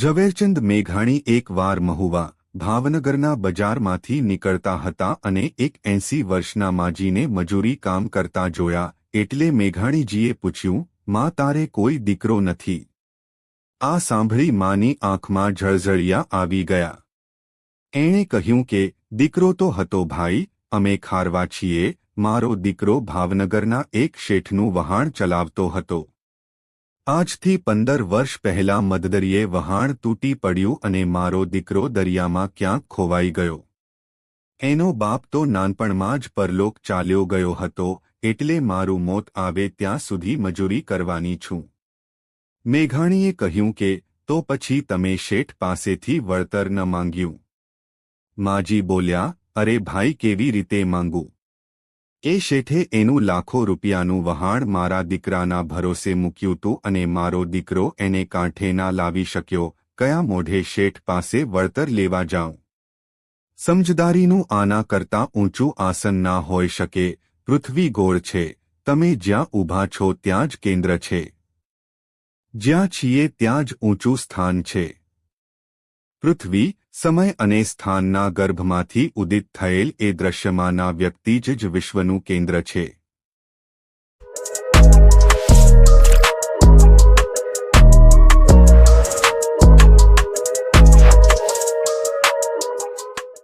ઝવેરચંદ મેઘાણી એકવાર મહુવા ભાવનગરના બજારમાંથી નીકળતા હતા અને એક એંસી વર્ષના માજીને મજૂરી કામ કરતા જોયા એટલે મેઘાણીજીએ પૂછ્યું, માં, તારે કોઈ દીકરો નથી. આ સાંભળી માની આંખમાં ઝળઝળિયા આવી ગયા. એણે કહ્યું કે, દીકરો તો હતો ભાઈ, અમે ખારવા છીએ, મારો દીકરો ભાવનગરના એક શેઠનું વહાણ ચલાવતો હતો. આજથી પંદર વર્ષ પહેલા મદદરીએ વહાણ તૂટી પડ્યું અને મારો દીકરો દરિયામાં ક્યાંક ખોવાઈ ગયો. એનો બાપ તો નાનપણમાં જ પરલોક ચાલ્યો ગયો હતો, એટલે મારું મોત આવે ત્યાં સુધી મજૂરી કરવાની છું. મેઘાણીએ કહ્યું કે, તો પછી તમે શેઠ પાસેથી વળતર ન માંગ્યું. માજી બોલ્યા, અરે ભાઈ કેવી રીતે માંગું? એ શેઠે એનું લાખો રૂપિયાનું વહાણ મારા દીકરાના ભરોસે મૂક્યું તું અને મારો દીકરો એને કાંઠે ના લાવી શક્યો. કયા મોઢે શેઠ પાસે વળતર લેવા જાઉં? સમજદારીનું આના કરતાં ઊંચું આસન ના હોઈ શકે. પૃથ્વી ગોળ છે. તમે જ્યાં ઊભા છો ત્યાં જ કેન્દ્ર છે. જ્યાં છીએ ત્યાં જ ઊંચું સ્થાન છે. પૃથ્વી સમય અને સ્થાનના ગર્ભમાંથી ઉદિત થયેલ એ દ્રશ્યમાંના વ્યક્તિ જ વિશ્વનું કેન્દ્ર છે.